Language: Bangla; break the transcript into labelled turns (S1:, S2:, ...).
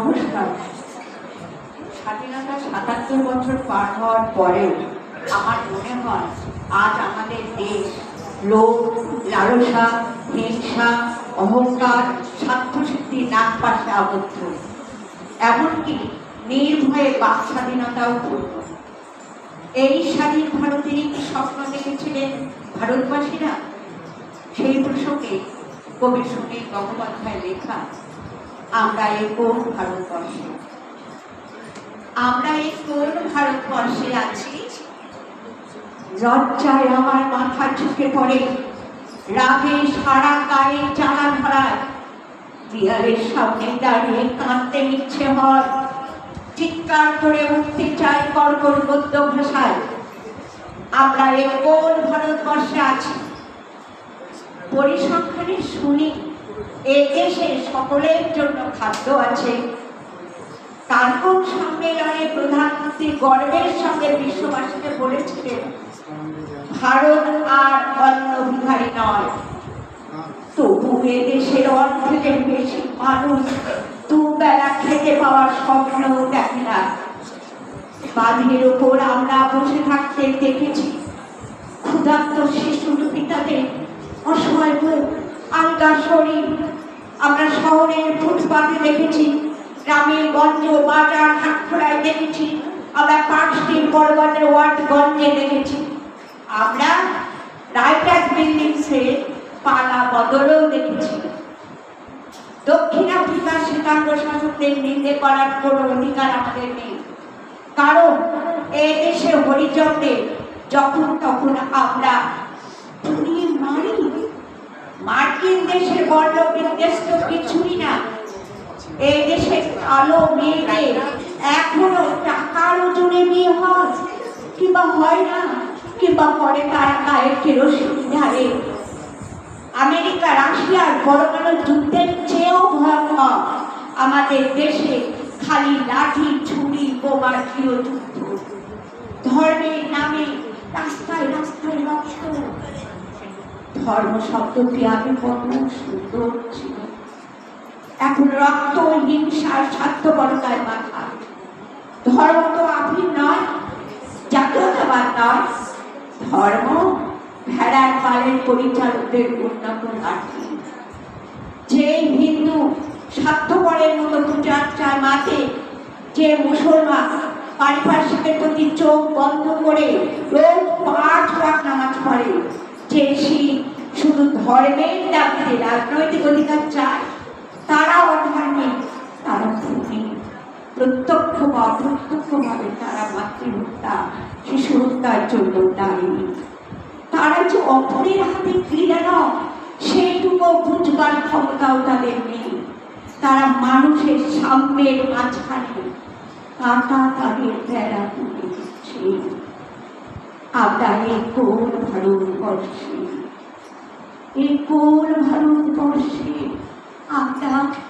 S1: নমস্কার। স্বাধীনতা সাতাত্তর বছর পার হওয়ার পরেও আমার মনে হয় আজ আমাদের দেশ লোভ, লালসা, হিংসা, অহংকার স্বার্থসিদ্ধি নাক পাশে আবদ্ধ। এমনকি নির্ভয়ে বাক স্বাধীনতাও পূর্ণ। এই স্বাধীন ভারতেরই কি স্বপ্ন দেখেছিলেন ভারতবাসীরা? সেই প্রসঙ্গে কবি সুনীল গঙ্গোপাধ্যায় লেখা আমরা এই কোন ভারতবর্ষে? আমরা এই কোন ভারতবর্ষে আছি? লজ্জায় আমার মাথা ঝুঁকে পড়ে, রাগে সারা গায়ে জ্বালা ধরায় দেয়ালের সামনে দাঁড়িয়ে কাঁদতে ইচ্ছে হয়, চিৎকার করে উঠতে চাই কর্কর গদ্য ভাষায়। আমরা এই কোন ভারতবর্ষে আছি? পরিসংখ্যানে শুনি এ দেশে সকলের জন্য খাদ্য আছে। কার্কন সম্মেলনে প্রধানমন্ত্রী গর্বের সঙ্গে বিশ্ববাসীকে বলেছিলেন, ভারত আর অন্য ভিখারি নয়। তবু এ দেশের অর্ধেকের বেশি মানুষ দুবেলা খেতে পাওয়ার স্বপ্ন দেখে না। বাঁধের ওপর আমরা বসে থাকতে দেখেছি, ক্ষুধার্ত শিশুর পিতাদের অসহায় মুখ আলগা শরীর। আমরা শহরের ফুটপাতে দেখেছি গ্রামে গঞ্জ, বাজার, হাটখোলায় দেখেছি, আমরা পাঁচটির বড়বাজার ওয়ার্ডগঞ্জে দেখেছি। আমরা রাইটার বিল্ডিংসে পালা বদলও দেখেছি। দক্ষিণ আফ্রিকার শ্বেতাঙ্গ শাসকদের নিন্দে করার কোনো অধিকার আমাদের নেই। কারণ এই দেশে হরিচন্দ্রে যখন তখন আমরা দেশের বর্ণ বিদ্বেষ তো কিছুই না। এই দেশে কালো মেয়েকে এখনও টাকার ওজনে বিয়ে হয়। কিংবা হয় না, কিংবা পরে তারা গায়ে কেরোসিন ঢালে আমেরিকা রাশিয়ার বড় বড় যুদ্ধের চেয়েও ভয়ঙ্কর। আমাদের দেশে খালি লাঠি, ছুরি বোমার প্রিয় যুদ্ধ ধর্মের নামে রাস্তায় রাস্তায় রক্ত ধর্ম শব্দটি আগে কত সুন্দর ছিল এখন রক্ত হিংসার স্বার্থপরতায় মাথা ধর্ম তো আফিম নয়, জাতীয়তাবাদ নয়। ধর্ম ভেড়ার পালের পরিচালকদের উন্নত লাঠি যে হিন্দু স্বার্থপরের মতো পূজার মাতে যে মুসলমান পারিপার্শ্বিকের প্রতি চোখ বন্ধ করে রোজ পাঁচ ওয়াক নামাজ পড়ে, যে ধর্মের দাবিতে রাজনৈতিক অধিকার চায়, তারা অধর্মিক তারা খুনি প্রত্যক্ষ বা অপ্রত্যক্ষভাবে তারা মাতৃহত্যা শিশু হত্যার জন্য দায়ী। তারা যে অপরের হাতে ক্রীড়া নয়, সেইটুকু বুঝবার ক্ষমতাও তাদের নেই। তারা মানুষের সাম্যের মাঝখানে কাটা তাদের বেড়া তুলে দিচ্ছে। আমরা কোন ভারতবর্ষে এই কোন ভারতবর্ষে। আমরা